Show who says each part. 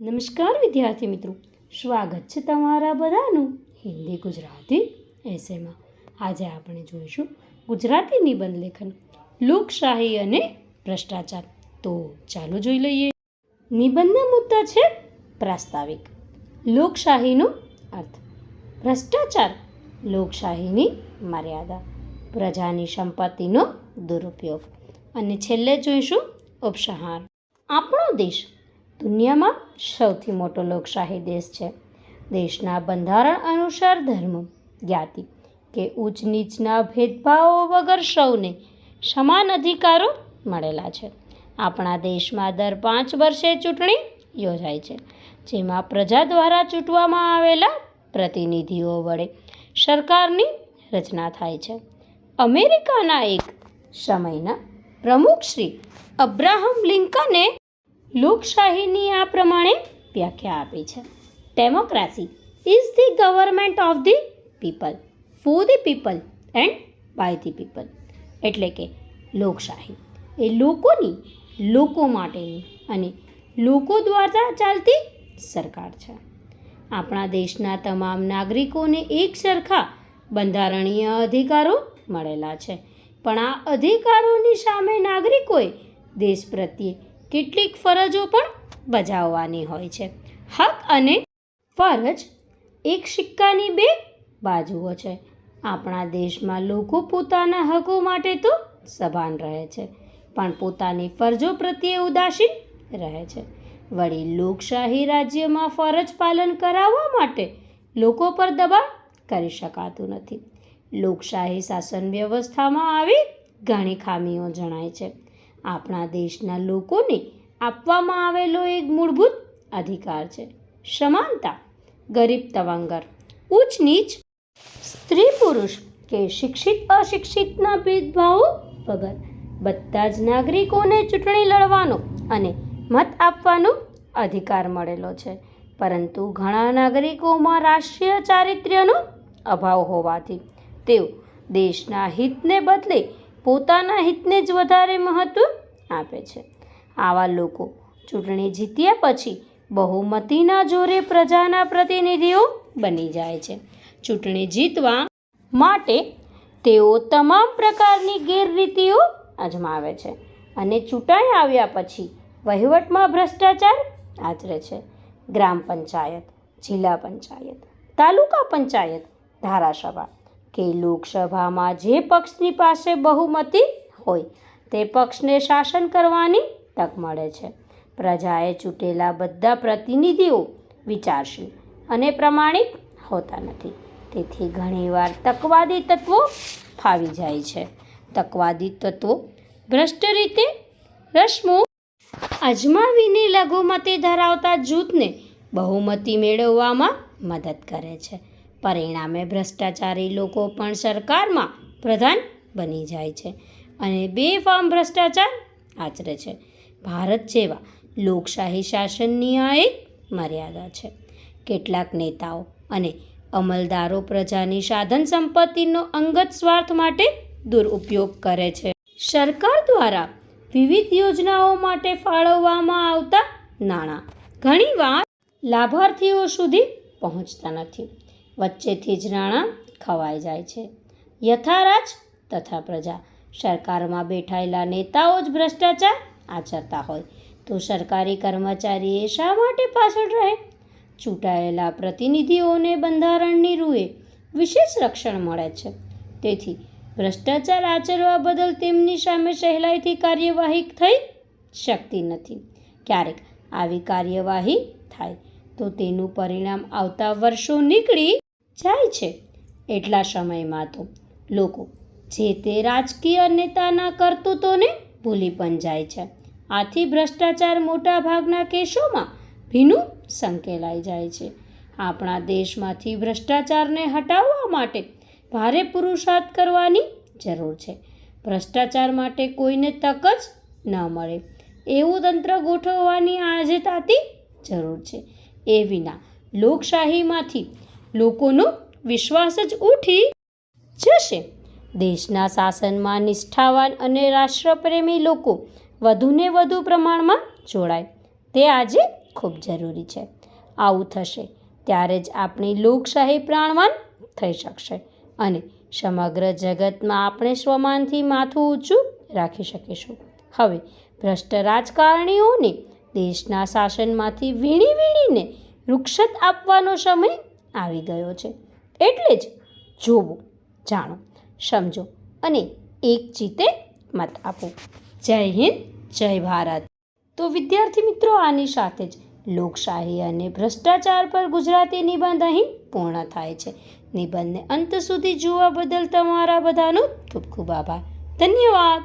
Speaker 1: નમસ્કાર વિદ્યાર્થી મિત્રો, સ્વાગત છે તમારા બધાનું હિન્દી ગુજરાતી એસેમાં આજે આપણે જોઈશું ગુજરાતી નિબંધ લેખન, લોકશાહી અને ભ્રષ્ટાચાર. તો ચાલો જોઈ લઈએ. નિબંધના મુદ્દા છે પ્રાસ્તાવિક, લોકશાહીનો અર્થ. ભ્રષ્ટાચાર, લોકશાહીની મર્યાદા, પ્રજાની સંપત્તિનો દુરુપયોગ. અને છેલ્લે જોઈશું ઉપસંહાર. આપણો દેશ દુનિયામાં સૌથી મોટો લોકશાહી દેશ છે. દેશના બંધારણ અનુસાર ધર્મ જ્ઞાતિ કે ઊંચ નીચના ભેદભાવો વગર સૌને સમાન અધિકારો મળેલા છે. આપણા દેશમાં દર પાંચ વર્ષે ચૂંટણી યોજાય છે, જેમાં પ્રજા દ્વારા ચૂંટવામાં આવેલા પ્રતિનિધિઓ વડે સરકારની રચના થાય છે. અમેરિકાના એક સમયના પ્રમુખ શ્રી અબ્રાહમ લિંકને લોકશાહીની આ પ્રમાણે વ્યાખ્યા આપી છે. Democracy is the government of the people for the people and by the people એટલે કે લોકશાહી એ લોકોની, લોકો માટેની અને લોકો દ્વારા ચાલતી સરકાર છે. આપણા દેશના તમામ નાગરિકોને એક સરખા બંધારણીય અધિકારો મળેલા છે. પણ આ અધિકારોની સામે નાગરિકોએ દેશ પ્રત્યે કેટલીક ફરજો પણ બજાવવાની હોય છે. હક અને ફરજ એક સિક્કાની બે બાજુઓ છે. આપણા દેશમાં લોકો પોતાના હકો માટે તો સભાન રહે છે, પણ પોતાની ફરજો પ્રત્યે ઉદાસીન રહે છે. વળી લોકશાહી રાજ્યમાં ફરજ પાલન કરાવવા માટે લોકો પર દબાણ કરી શકાતું નથી. લોકશાહી શાસન વ્યવસ્થામાં આવી ઘણી ખામીઓ જણાય છે. આપણા દેશના લોકોને આપવામાં આવેલો એક મૂળભૂત અધિકાર છે. સમાનતા, ગરીબ તવંગર, ઉચ્ચ નીચ, સ્ત્રી પુરુષ કે શિક્ષિત અશિક્ષિતના ભેદભાવો વગર બધા જ નાગરિકોને ચૂંટણી લડવાનો અને મત આપવાનો અધિકાર મળેલો છે. પરંતુ ઘણા નાગરિકોમાં રાષ્ટ્રીય ચારિત્ર્યનો અભાવ હોવાથી તેઓ દેશના હિતને બદલે પોતાના હિતને જ વધારે મહત્ત્વ આપે છે. આવા લોકો ચૂંટણી જીત્યા પછી બહુમતીના જોરે પ્રજાના પ્રતિનિધિઓ બની જાય છે. ચૂંટણી જીતવા માટે તેઓ તમામ પ્રકારની ગેરરીતિઓ અજમાવે છે અને ચૂંટાઈ આવ્યા પછી વહીવટમાં ભ્રષ્ટાચાર આચરે છે. ગ્રામ પંચાયત, જિલ્લા પંચાયત, તાલુકા પંચાયત, ધારાસભા કે લોકસભામાં જે પક્ષની પાસે બહુમતી હોય, તે પક્ષને શાસન કરવાની તક મળે છે. પ્રજાએ ચૂંટેલા બધા પ્રતિનિધિઓ વિચારશીલ અને પ્રમાણિક હોતા નથી. તેથી ઘણીવાર તકવાદી તત્વો ફાવી જાય છે. તકવાદી તત્વો ભ્રષ્ટ રીતે રસમો અજમાવીને લઘુમતી ધરાવતા જૂથને બહુમતી મેળવવામાં મદદ કરે છે. પરિણામે ભ્રષ્ટાચારી લોકો પણ સરકારમાં પ્રધાન બની જાય છે અને બેફામ ભ્રષ્ટાચાર આચરે છે. ભારત જેવા લોકશાહી શાસનની આ એક મર્યાદા છે. કેટલાક નેતાઓ અને અમલદારો પ્રજાની સાધન સંપત્તિનો અંગત સ્વાર્થ માટે દુરુપયોગ કરે છે. સરકાર દ્વારા વિવિધ યોજનાઓ માટે ફાળવવામાં આવતા નાણાં ઘણીવાર લાભાર્થીઓ સુધી પહોંચતા નથી. વચ્ચેથી જ નાણાં ખવાઈ જાય છે. યથારાજ તથા પ્રજા. સરકારમાં બેઠાયેલા નેતાઓ જ ભ્રષ્ટાચાર આચરતા હોય. તો સરકારી કર્મચારીએ શા માટે પાછળ રહે? ચૂંટાયેલા પ્રતિનિધિઓને બંધારણની રૂએ વિશેષ રક્ષણ મળે છે. તેથી ભ્રષ્ટાચાર આચરવા બદલ તેમની સામે સહેલાઈથી કાર્યવાહી થઈ શકતી નથી. ક્યારેક આવી કાર્યવાહી થાય તો તેનું પરિણામ આવતા વર્ષો નીકળી જાય છે. એટલા સમયમાં તો લોકો જે તે રાજકીય નેતાના કરતૂતોને ભૂલી પણ જાય છે. આથી ભ્રષ્ટાચાર મોટા ભાગના કેસોમાં ભીનું સંકેલાઈ જાય છે. આપણા દેશમાંથી ભ્રષ્ટાચારને હટાવવા માટે ભારે પુરુષાર્થ કરવાની જરૂર છે. ભ્રષ્ટાચાર માટે કોઈને તક જ ન મળે. એવું તંત્ર ગોઠવવાની આજે તાતી જરૂર છે. એ વિના લોકશાહીમાંથી લોકોનો વિશ્વાસ જ ઉઠી જશે. દેશના શાસનમાં નિષ્ઠાવાન અને રાષ્ટ્રપ્રેમી લોકો વધુને વધુ પ્રમાણમાં જોડાય. તે આજે ખૂબ જરૂરી છે. આવું થશે ત્યારે જ આપણી લોકશાહી પ્રાણવાન થઈ શકશે અને સમગ્ર જગતમાં આપણે સ્વમાનથી માથું ઊંચું રાખી શકીશું. હવે ભ્રષ્ટ રાજકારણીઓને દેશના શાસનમાંથી વીણી વીણીને રૂક્ષત આપવાનો સમય આવી ગયો છે. એટલે જ જોવો, જાણો, સમજો અને એક જીતે મત આપો. જય હિન્દ, જય ભારત. તો વિદ્યાર્થી મિત્રો, આની સાથે જ લોકશાહી અને ભ્રષ્ટાચાર પર ગુજરાતી નિબંધ અહીં પૂર્ણ થાય છે. નિબંધને અંત સુધી જોવા બદલ તમારા બધાનો ખૂબ ખૂબ આભાર. ધન્યવાદ.